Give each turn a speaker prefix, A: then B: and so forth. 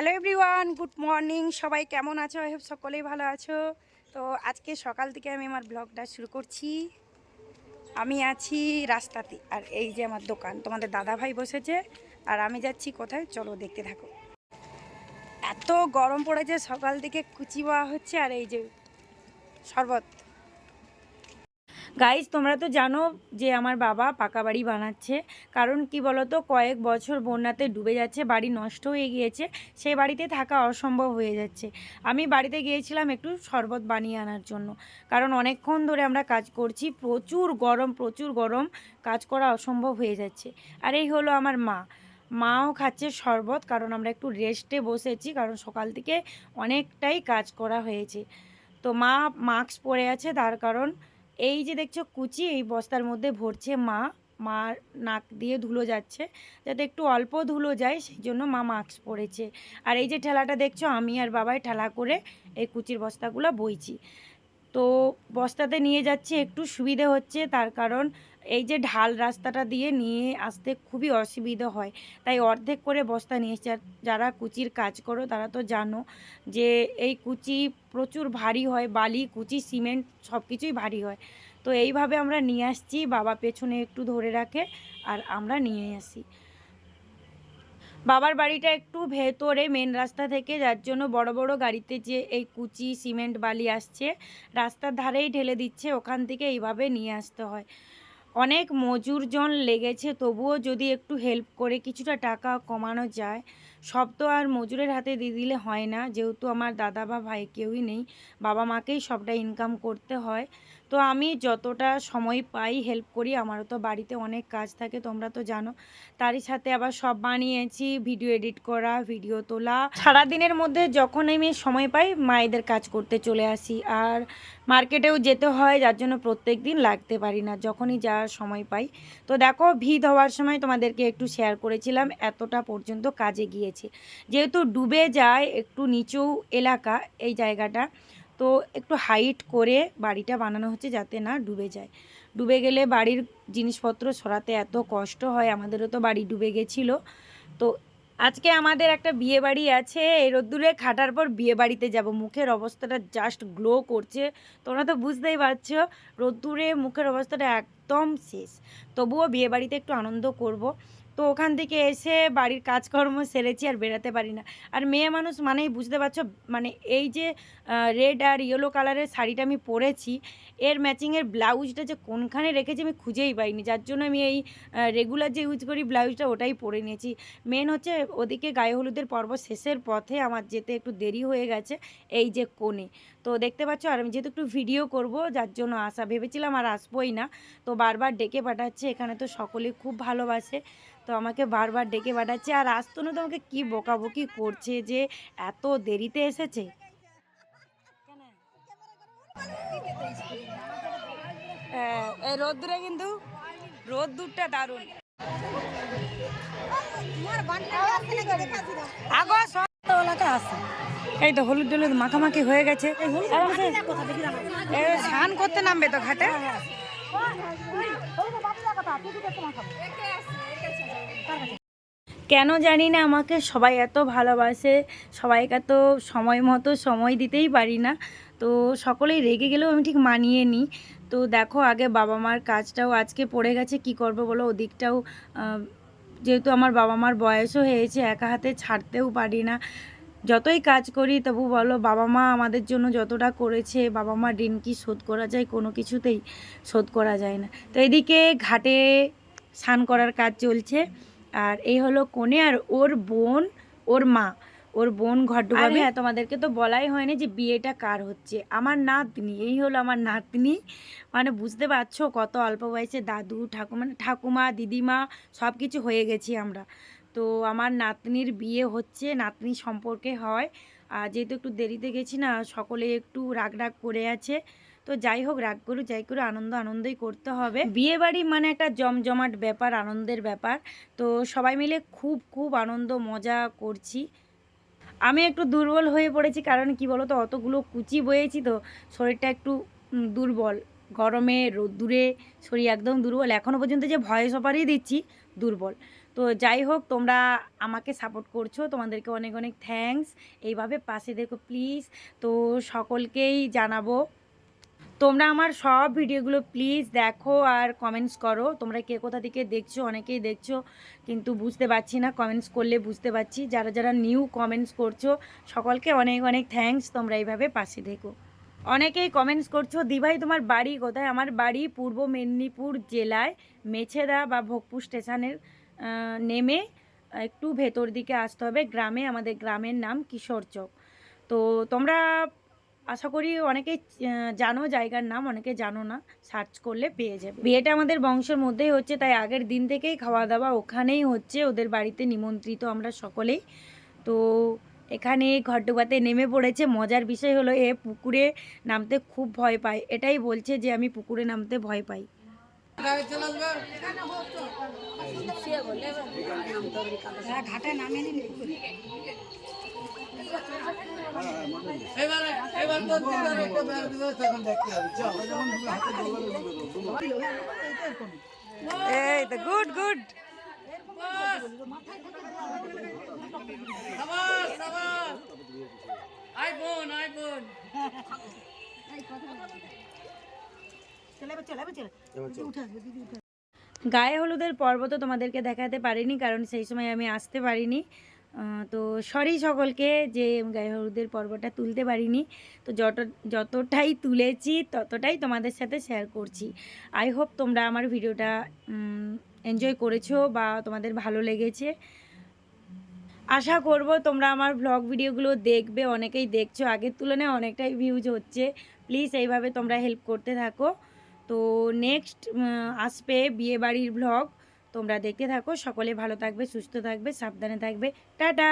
A: Hello everyone good morning সবাই কেমন আছো? আই হোপ সকলেই ভালো আছো। তো আজকে সকাল থেকে আমি আমার ব্লগটা শুরু করছি। আমি আছি রাস্তাতে, আর এই যে আমার দোকান, তোমাদের দাদা ভাই বসেছে, আর আমি যাচ্ছি কোথায়? চলো দেখতে থাকো। এত গরম পড়েছে সকাল থেকে কুচি হচ্ছে, আর এই যে শরবত। গাইজ তোমরা তো জানো যে আমার বাবা পাকা বাড়ি বানাচ্ছে। কারণ কি বলতো, কয়েক বছর বন্যাতে ডুবে যাচ্ছে, বাড়ি নষ্ট হয়ে গিয়েছে, সেই বাড়িতে থাকা অসম্ভব হয়ে যাচ্ছে। আমি বাড়িতে গিয়েছিলাম একটু শরবত বানিয়ে আনার জন্য। কারণ অনেকক্ষণ ধরে আমরা কাজ করছি, প্রচুর গরম প্রচুর গরম কাজ করা অসম্ভব হয়ে যাচ্ছে। আর এই হলো আমার মা। মাও খাচ্ছে শরবত, কারণ আমরা একটু রেস্টে বসেছি, কারণ সকাল থেকে অনেকটাই কাজ করা হয়েছে। তো মা, মাস্ক পরে আছে, তার কারণ এই যে দেখছ কুচি, এই বস্তার মধ্যে ভরছে মা। মার নাক দিয়ে ধুলো যাচ্ছে, যাতে একটু অল্প ধুলো যায়, সেই জন্য মা মাস্ক পরেছে। আর এই যে ঠেলাটা দেখছ, আমি আর বাবাই ঠেলা করে এই কুচির বস্তাগুলো বইছি। তো বস্তাতে নিয়ে যাচ্ছে, একটু সুবিধে হচ্ছে, তার কারণ এই যে ঢাল রাস্তাটা দিয়ে নিয়ে আসতে খুবই অসুবিধা হয়। তাই অর্ধেক করে বস্তা নিয়ে এসছে। যারা কুচির কাজ করো, তারা তো জানো যে এই কুচি প্রচুর ভারী হয়, বালি, কুচি, সিমেন্ট সব কিছুই ভারী হয়। তো এইভাবে আমরা নিয়ে আসছি, বাবা পেছনে একটু ধরে রাখে আর আমরা নিয়ে আসি। বাবার বাড়িটা একটু ভেতরে মেন রাস্তা থেকে, যার জন্য বড় বড় গাড়িতে যে এই কুচি, সিমেন্ট, বালি আসছে, রাস্তার ধারেই ঢেলে দিচ্ছে, ওখান থেকে এইভাবে নিয়ে আসতে হয়। অনেক মজুরজন লেগেছে তবুও যদি একটু হেল্প করে কিছুটা টাকা কমানো যায় সব তো আর মজুরের হাতে দিয়ে দিলে হয় না। যেহেতু আমার দাদা বা ভাই কেউই নেই, বাবা মাকেই সবটা ইনকাম করতে হয়। তো আমি যতটা সময় পাই হেল্প করি, আমারও তো বাড়িতে অনেক কাজ থাকে, তোমরা তো জানো। তারই সাথে আবার সব বানিয়েছি ভিডিও এডিট করা ভিডিও তোলা। সারাদিনের মধ্যে যখন আমি সময় পাই, মায়েদের কাজ করতে চলে আসি। আর মার্কেটেও যেতে হয়, যার জন্য প্রত্যেক দিন লাগতে পারি না, যখনই যাওয়ার সময় পাই। তো দেখো, ভিড় হওয়ার সময় তোমাদেরকে একটু শেয়ার করেছিলাম, এতটা পর্যন্ত কাজে গিয়েছে যেহেতু ডুবে যায় একটু নিচু এলাকা এই জায়গাটা, তো একটু হাইট করে বাড়িটা বানানো হচ্ছে যাতে না ডুবে যায়। ডুবে গেলে বাড়ির জিনিসপত্র সরাতে এত কষ্ট হয়, আমাদেরও তো বাড়ি ডুবে গেছিল। তো আজকে আমাদের একটা বিয়ে বাড়ি আছে, এই রোদ্দুরে খাটার পর বিয়ে বাড়িতে যাব। মুখের অবস্থাটা জাস্ট গ্লো করছে। তোমরা তো বুঝতেই পারছ, রোদ্দুরে মুখের অবস্থাটা একদম শেষ। তবুও বিয়ে বাড়িতে একটু আনন্দ করব। তো ওখান থেকে এসে বাড়ির কাজকর্ম সেরেছি আর বেরাতে পারি না। আর মেয়ে মানুষ মানেই বুঝতে পারছ মানে এই যে রেড আর ইয়েলো কালারের শাড়িটা আমি পরেছি, এর ম্যাচিংয়ের ব্লাউজটা যে কোনখানে রেখেছি আমি খুঁজেই পাইনি। যার জন্য আমি এই রেগুলার যে ইউজ করি ব্লাউজটা ওটাই পরে নিয়েছি। মেন হচ্ছে ওদিকে গায়ে হলুদের পর্ব শেষের পথে আমার যেতে একটু দেরি হয়ে গেছে, এই যে কোণে। তো দেখতে পাচ্ছ, আর আমি যেহেতু একটু ভিডিও করব, যার জন্য আসা ভেবেছিলাম আর আসবোই না। তো বারবার ডেকে পাঠাচ্ছে, এখানে তো সকলে খুব ভালোবাসে। তো আমাকে বারবার ডেকে পাঠাচ্ছে। আর আসতো না তো আমাকে কী বকাবকি করছে যে এত দেরিতে এসেছে? হ্যাঁ, এই রোদ্দুরে কিন্তু রোদ্দুরটা দারুণ। এই তো হলুদ টলুদ মাখামাখি হয়ে গেছে। স্নান করতে নামবে তো ঘাটে কেন জানি না, আমাকে সবাই এত ভালোবাসে, সবাইকে এত সময় মতো সময় দিতেই পারি না। তো সকলেই রেগে গেলেও আমি ঠিক মানিয়ে নিই। তো দেখো, আগে বাবা মার কাজটাও আজকে পড়ে গেছে, কি করব বলো? ওদিকটাও যেহেতু আমার বাবা মার বয়সও হয়েছে, একা হাতে ছাড়তেও পারি না। যতই কাজ করি, তবু বলো বাবা মা আমাদের জন্য যতটা করেছে বাবা মা ঋণ কি শোধ করা যায়? কোনো কিছুতেই শোধ করা যায় না। তো এদিকে ঘাটে স্নান করার কাজ চলছে। আর এই হলো কোণে আর ওর বোন ওর মা। ওর বোন ঘর ডুবাবে হ্যাঁ তোমাদেরকে তো বলাই হয়নি যে বিয়েটা কার হচ্ছে। আমার নাতনি এই হলো আমার নাতনি। মানে বুঝতে পারছ কত অল্প বয়সে দাদু ঠাকুমা ঠাকুমা দিদিমা সব কিছু হয়ে গেছি আমরা। তো আমার নাতনির বিয়ে হচ্ছে নাতনি সম্পর্কে হয়। আর যেহেতু একটু দেরিতে গেছি না সকলে একটু রাগ রাগ করে আছে। তো যাই হোক, রাগ করুক যাই করুক আনন্দ আনন্দই করতে হবে। বিয়ে বাড়ি মানে একটা জমজমাট ব্যাপার, আনন্দের ব্যাপার। তো সবাই মিলে খুব খুব আনন্দ, মজা করছি। আমি একটু দুর্বল হয়ে পড়েছি, কারণ কি বলো তো অতগুলো কুচি বয়েছি তো, শরীরটা একটু দুর্বল। গরমে, রোদ্দুরে, শরীর একদম দুর্বল। এখনও পর্যন্ত যে ভয়েস অপারই দিচ্ছি, দুর্বল। তো যাই হোক, তোমরা আমাকে সাপোর্ট করছ, তোমাদেরকে অনেক অনেক থ্যাঙ্কস। এইভাবে পাশে দেখো, প্লিজ। তো সকলকেই জানাব তোমরা আমার সব ভিডিওগুলো প্লিজ দেখো আর কমেন্টস করো। তোমরা কে কোথা থেকে দেখছ, অনেকেই দেখছ, কিন্তু বুঝতে পারছি না, কমেন্টস করলে বুঝতে পারছি। যারা যারা নিউ কমেন্টস করছ, সকলকে অনেক অনেক থ্যাঙ্কস, তোমরা এইভাবে পাশে দেখো অনেকেই কমেন্টস করছ, দিভাই, তোমার বাড়ি কোথায়? আমার বাড়ি পূর্ব মেদিনীপুর জেলায়, মেছেদা বা ভোগপুর স্টেশনের নেমে একটু ভেতর দিকে আসতে হবে। গ্রামে, আমাদের গ্রামের নাম কিশোর চক। তো তোমরা আশা করি অনেকেই জানো জায়গার নাম, অনেকে জানো না সার্চ করলে পেয়ে যাবে। বিয়েটা আমাদের বংশের মধ্যেই হচ্ছে, তাই আগের দিন থেকেই খাওয়া দাওয়া ওখানেই হচ্ছে, ওদের বাড়িতে নিমন্ত্রিত আমরা সকলেই। তো এখানে ঘরডুবাতে নেমে পড়েছে, মজার বিষয় হলো এ পুকুরে নামতে খুব ভয় পায়। এটাই বলছে যে আমি পুকুরে নামতে ভয় পাই।
B: ঘাটে নামিয়ে
A: এই তো গুড গুড।
C: আইফোন আইফোন
B: চলে। চলে। চলে উঠে দিদি উঠে আসবে।
A: গায়ে হলুদের পর্ব তো তোমাদেরকে দেখাতে পারিনি, কারণ সেই সময় আমি আসতে পারিনি। তো সরি সকলকে যে গায়ে হলুদের পর্বটা তুলতে পারিনি। তো যত, যতটাই তুলেছি ততটাই তোমাদের সাথে শেয়ার করছি। আই হোপ তোমরা আমার ভিডিওটা এনজয় করেছ বা তোমাদের ভালো লেগেছে। আশা করব তোমরা আমার ব্লগ ভিডিওগুলো দেখবে, অনেকেই দেখছ। আগের তুলনায় অনেকটাই ভিউজ হচ্ছে। প্লিজ এইভাবে তোমরা হেল্প করতে থাকো। তো নেক্সট আসবে বিয়েবাড়ির ব্লগ তোমরা দেখতে থাকো, সকলে ভালো থাকবে, সুস্থ থাকবে, সাবধানে থাকবে। টাটা!